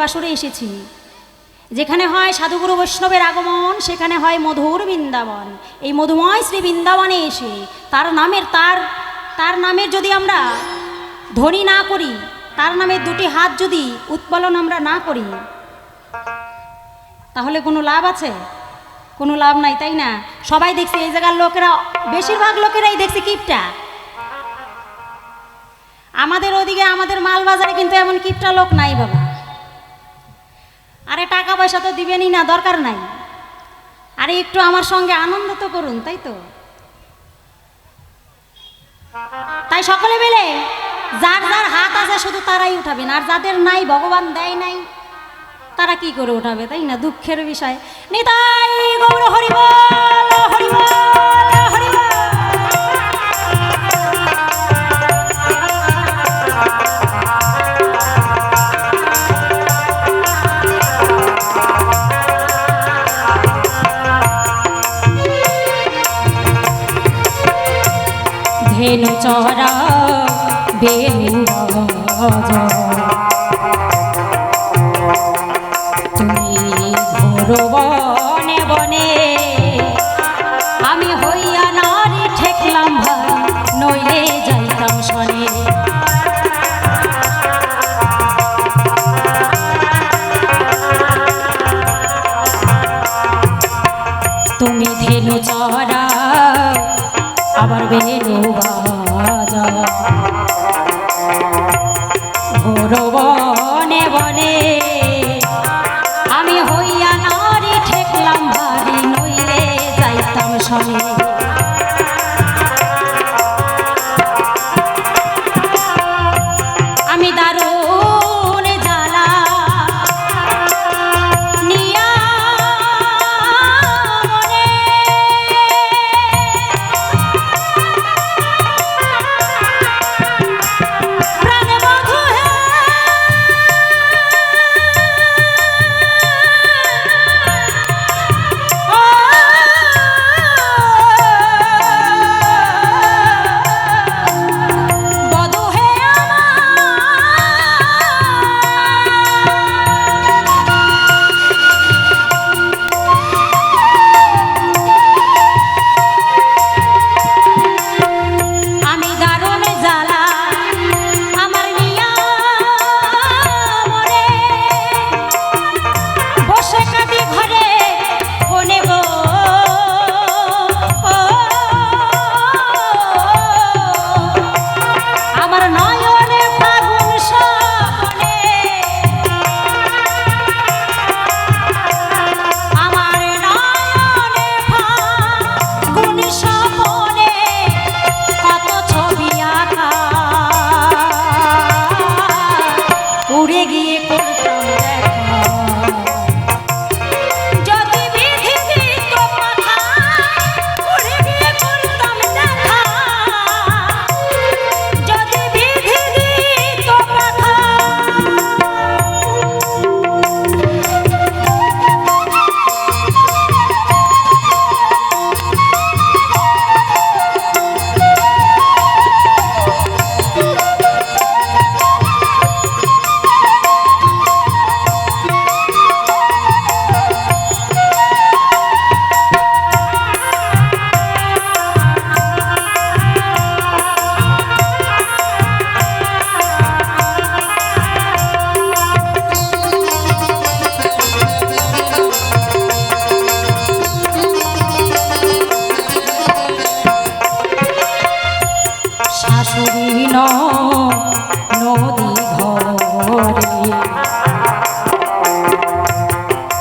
বাসরে এসেছি। যেখানে হয় সাধুগুরু বৈষ্ণবের আগমন, সেখানে হয় মধুর বৃন্দাবন। এই মধুময় শ্রী বৃন্দাবনে এসে তার নামের তার তার নামের যদি আমরা ধ্বনি না করি, তার নামের দুটি হাত যদি উৎপলন আমরা না করি, তাহলে কোনো লাভ আছে? কোনো লাভ নাই, তাই না? সবাই দেখছে, এই জায়গার লোকেরা, বেশিরভাগ লোকেরাই দেখছে কিপটা। আমাদের ওদিকে আমাদের মাল বাজারে কিন্তু এমন কিপটা লোক নাই বাবা। আরে টাকা পয়সা তো দিবেনই না, দরকার নাই। আরে একটু আমার সঙ্গে আনন্দ তো করুন, তাই তো? তাই সকলে মিলে যার যার হাত আছে শুধু তারাই উঠাবেন, আর যাদের নাই, ভগবান দেয় নাই, তারা কি করে উঠাবে, তাই না? দুঃখের বিষয়। নিতাই গৌর হরিবল হরিবল তুমি ধেনু চরা আবার বেনু বাজা 超级。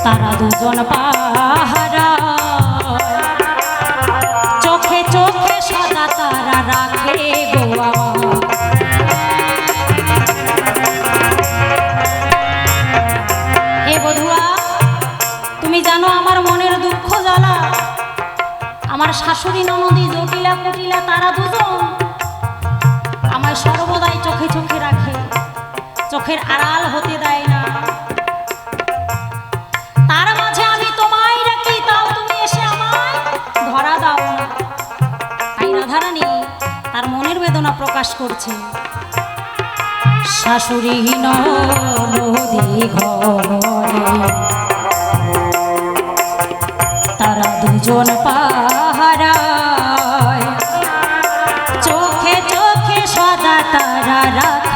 তারা দুজন পাহারা। চোখে চোখে সদা তারা রাখে গোয়া। হে বধুয়া তুমি জানো আমার মনের দুঃখ জ্বালা। আমার শাশুড়ি, ননদী, জটিলা, কুটিলা, তারা দুজন আমার সর্বদাই চোখে চোখে রাখে। চোখের আড়াল হতে দেয় না। রাধারানী তার মনের বেদনা প্রকাশ করছে। তারা দুজন পাহারা চোখে চোখে সদা তারা রাখ।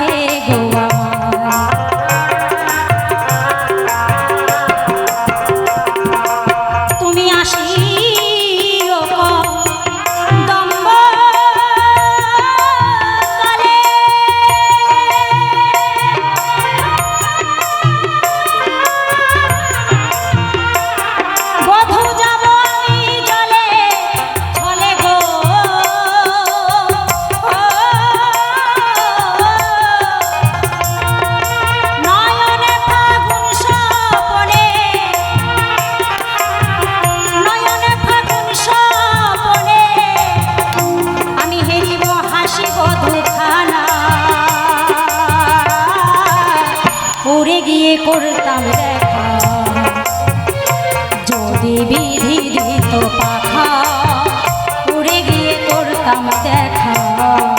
দিত পাখা। উড়ে গিয়ে করতাম দেখা।